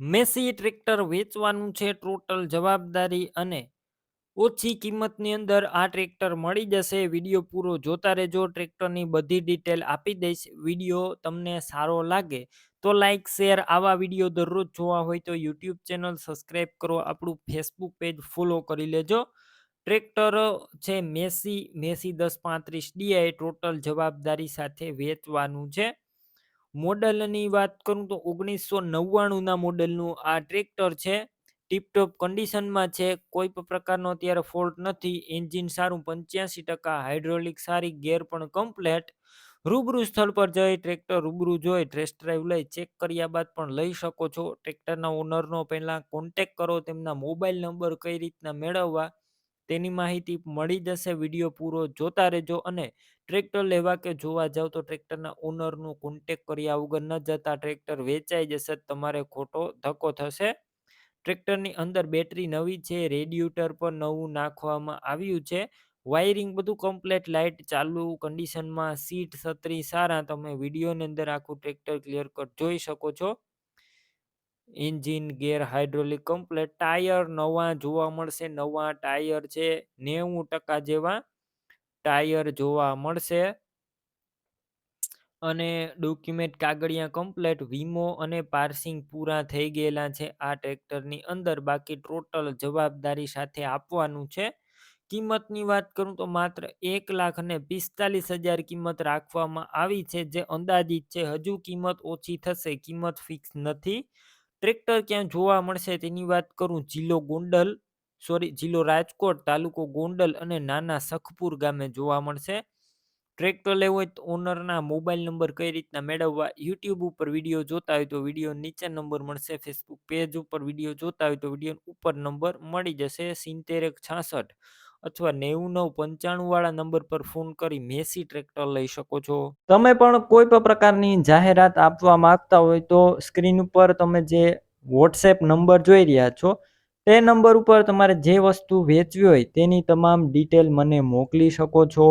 Massey tractor વેચવાનું છે total જવાબદારી અને ઓછી કિંમતની અંદર આ ટ્રેક્ટર મળી જશે. વીડિયો પૂરો જોતા રહેજો. ટ્રેક્ટરની બધી ડિટેલ આપી દઈશ. વીડિયો તમને સારો લાગે તો લાઇક શેર આવા વીડિયો દરરોજ જોવા હોય તો યુટ્યુબ ચેનલ સબસ્ક્રાઈબ કરો. આપણું ફેસબુક પેજ ફોલો કરી લેજો. ટ્રેક્ટર છે મેસી મેસી દસ પાંત્રીસ ડીઆઈ ટોટલ જવાબદારી સાથે વેચવાનું છે. મોડલની વાત કરું તો ઓગણીસો નવ્વાણુંના મોડલનું આ ટ્રેક્ટર છે. ટીપટોપ કન્ડિશનમાં છે. કોઈ પણ પ્રકારનો અત્યારે ફોલ્ટ નથી. એન્જિન સારું, પંચ્યાસી ટકા, હાઇડ્રોલિક સારી, ગેર પણ કમ્પ્લેટ. રૂબરૂ સ્થળ પર જઈ ટ્રેક્ટર રૂબરૂ જોઈ ટેસ્ટ ડ્રાઈવ લઈ ચેક કર્યા બાદ પણ લઈ શકો છો. ટ્રેક્ટરના ઓનરનો પહેલાં કોન્ટેક કરો, તેમના મોબાઈલ નંબર કઈ રીતના મેળવવા તેની માહિતી મળી જશે, વીડિયો પૂરો જોતા રહેજો અને ટ્રેક્ટર લેવા કે જોવા જાવ તો ટ્રેક્ટરના ઓનરનું કોન્ટેક કર્યા વગર ન જતા ટ્રેક્ટર વેચાઈ જશે, તમારે ખોટો ધક્કો થશે. ટ્રેક્ટરની અંદર બેટરી નવી છે, રેડિયુટર પર નવું નાખવામાં આવ્યું છે. વાયરિંગ બધું કમ્પ્લેટ લાઇટ ચાલુ કન્ડિશનમાં સીટ, છત્રી સારા, તમે વિડીયોની અંદર આખું ટ્રેક્ટર ક્લિયર કટ જોઈ શકો છો. Engine, gear hydraulic complete, tyre નવા જોવા મળશે, નવા ટાયર છે, નેવું ટકા જેવા ટાયર જોવા મળશે. અને ડોક્યુમેન્ટ કાગળિયા કમ્પ્લેટ, વીમો અને પાર્સિંગ પૂરા થઈ ગયેલા છે. આ ટ્રેક્ટરની અંદર બાકી ટોટલ જવાબદારી સાથે આપવાનું છે. કિંમતની વાત કરું તો માત્ર એક લાખ અને પિસ્તાલીસ હજાર કિંમત રાખવામાં આવી છે, જે અંદાજિત છે, હજુ કિંમત ઓછી થશે, કિંમત ફિક્સ નથી. ટ્રેક્ટર ક્યાં જોવા મળશે તેની વાત કરું? જિલ્લો ગોંડલ, સોરી, જિલ્લો રાજકોટ, તાલુકો ગોંડલ અને નાના સખપુર ગામે જોવા મળશે. ટ્રેક્ટર લેવું હોય તો ઓનરના મોબાઈલ નંબર કઈ રીતના મેળવવા? યુટ્યુબ ઉપર વીડિયો જોતા હોય તો વીડિયો નીચે નંબર મળશે. ફેસબુક પેજ ઉપર વીડિયો જોતા હોય તો વીડિયો ઉપર નંબર મળી જશે. સિત્તેર એક છાસઠ. અથવા નેવું નવ પંચાણું વાળા નંબર પર ફોન કરી મેસી ટ્રેક્ટર લઈ શકો છો. તમે પણ કોઈ પણ પ્રકારની જાહેરાત આપવા માંગતા હોય તો સ્ક્રીન ઉપર તમે જે વોટ્સએપ નંબર જોઈ રહ્યા છો, તે નંબર ઉપર તમારે જે વસ્તુ વેચવી હોય તેની તમામ ડિટેલ મને મોકલી શકો છો.